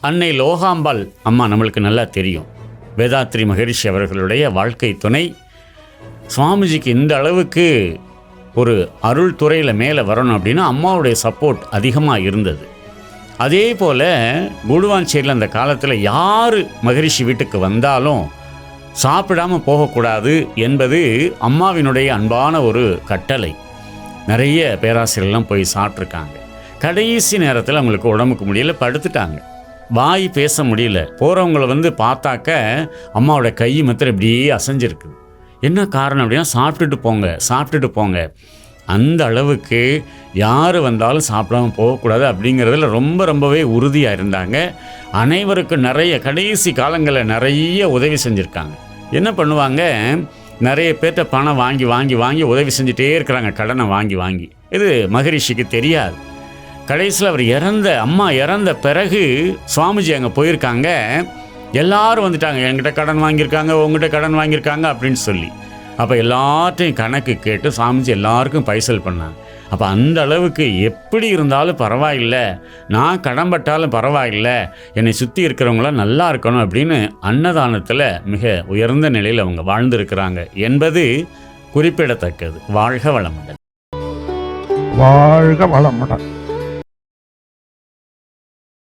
அன்னை லோகாம்பாள் அம்மா நம்மளுக்கு நல்லா தெரியும். வேதாத்ரி மகரிஷி அவர்களுடைய வாழ்க்கை துணை. சுவாமிஜிக்கு இந்த அளவுக்கு ஒரு அருள் துறையில் மேலே வரணும் அப்படின்னா அம்மாவுடைய சப்போர்ட் அதிகமாக இருந்தது. அதே போல் குடுவாஞ்சேரியில் அந்த காலத்தில் யார் மகரிஷி வீட்டுக்கு வந்தாலும் சாப்பிடாம போகக்கூடாது என்பது அம்மாவினுடைய அன்பான ஒரு கட்டளை. நிறைய பேராசிரியர்லாம் போய் சாப்பிட்ருக்காங்க கடைசி நேரத்தில் அவங்களுக்கு உடம்புக்கு முடியல படுத்துட்டாங்க. வாய் பேச முடியல. போகிறவங்கள வந்து பார்த்தாக்க அம்மாவோட கை மாத்திரம் இப்படியே அசைஞ்சிருக்குது என்ன காரணம் அப்படின்னா சாப்பிட்டுட்டு போங்க சாப்பிட்டுட்டு போங்க. அந்த அளவுக்கு யார் வந்தாலும் சாப்பிடாம போகக்கூடாது அப்படிங்கிறதுல ரொம்ப ரொம்பவே உறுதியாக இருந்தாங்க. அனைவருக்கும் நிறைய கடைசி காலங்களில் நிறைய உதவி செஞ்சுருக்காங்க. என்ன பண்ணுவாங்க? நிறைய பேர்கிட்ட பணம் வாங்கி வாங்கி வாங்கி உதவி செஞ்சுட்டே இருக்கிறாங்க. கடனை வாங்கி வாங்கி. இது மகரிஷிக்கு தெரியாது. கடைசியில் அவர் இறந்த அம்மா இறந்த பிறகு சுவாமிஜி அங்கே போயிருக்காங்க. எல்லாரும் வந்துட்டாங்க. என்கிட்ட கடன் வாங்கியிருக்காங்க உங்ககிட்ட கடன் வாங்கியிருக்காங்க அப்படின்னு சொல்லி. அப்போ எல்லாத்தையும் கணக்கு கேட்டு சாமிஜி எல்லாருக்கும் பைசல் பண்ணாங்க. அப்போ அந்த அளவுக்கு எப்படி இருந்தாலும் பரவாயில்லை. நான் கடன்பட்டாலும் பரவாயில்லை. என்னை சுற்றி இருக்கிறவங்களாம் நல்லா இருக்கணும் அப்படின்னு அன்னதானத்தில் மிக உயர்ந்த நிலையில் அவங்க வாழ்ந்திருக்கிறாங்க என்பது குறிப்பிடத்தக்கது. வாழ்க வளமுடன். வாழ்க வளமுடன்.